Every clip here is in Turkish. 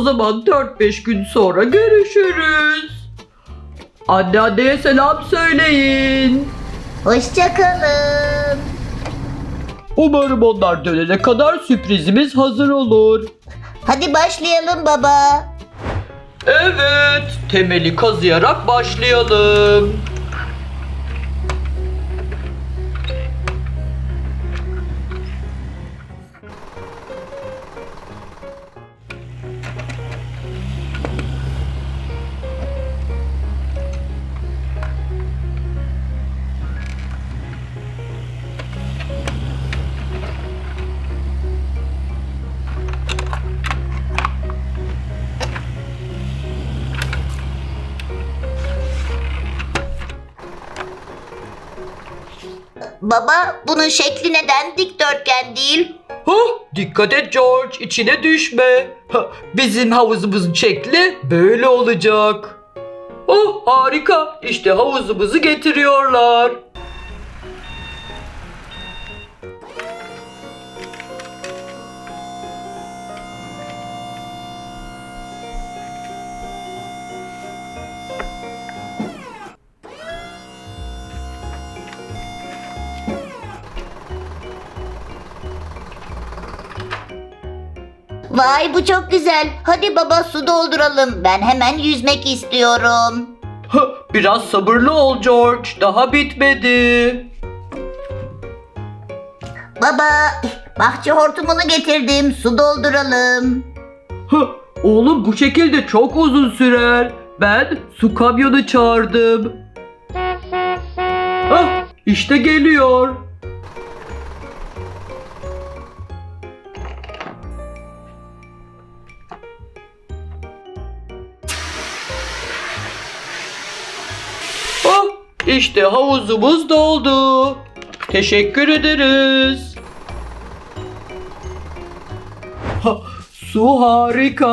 O zaman 4-5 gün sonra görüşürüz. Anne anneye selam söyleyin. Hoşçakalın. Umarım onlar dönene kadar sürprizimiz hazır olur. Hadi başlayalım baba. Evet, temeli kazıyarak başlayalım. Baba bunun şekli neden dikdörtgen değil? Hah, dikkat et George, içine düşme. Ha, Bizim havuzumuzun şekli böyle olacak. Oh harika, işte havuzumuzu getiriyorlar. Vay bu çok güzel. Hadi baba su dolduralım. Ben hemen yüzmek istiyorum. Biraz sabırlı ol George, daha bitmedi. Baba bahçe hortumunu getirdim. Su dolduralım. Oğlum bu şekilde çok uzun sürer. Ben su kamyonu çağırdım. Ah, işte geliyor. İşte havuzumuz doldu. Teşekkür ederiz. Ha, su harika.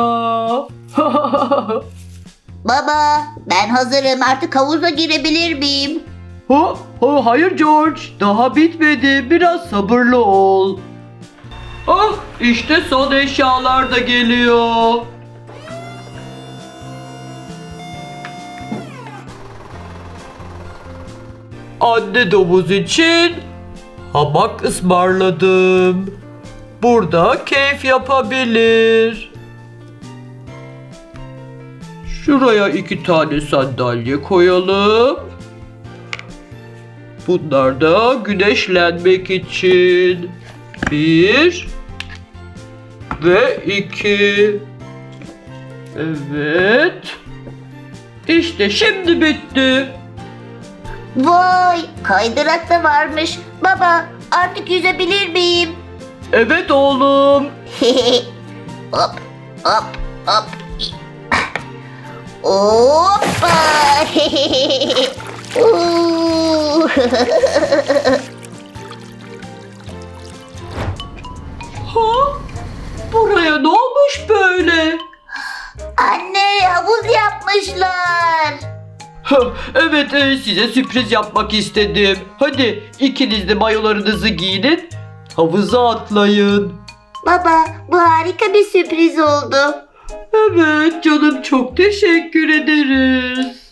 Baba ben hazırım. Artık havuza girebilir miyim? Ha, ha, hayır George, daha bitmedi. Biraz sabırlı ol. Ah, işte son eşyalar da geliyor. Anne domuz için hamak ısmarladım. Burada keyif yapabilir. Şuraya iki tane sandalye koyalım. Bunlar da güneşlenmek için. Bir ve iki. Evet. İşte şimdi bitti. Vay kaydırak da varmış. Baba artık yüzebilir miyim? Evet oğlum. hop hop hop. Hoppa. Ha? Buraya ne olmuş böyle? Anne havuz yapmışlar. Evet e, size sürpriz yapmak istedim. Hadi ikiniz de mayolarınızı giyinin. Havuza atlayın. Baba bu harika bir sürpriz oldu. Evet canım çok teşekkür ederiz.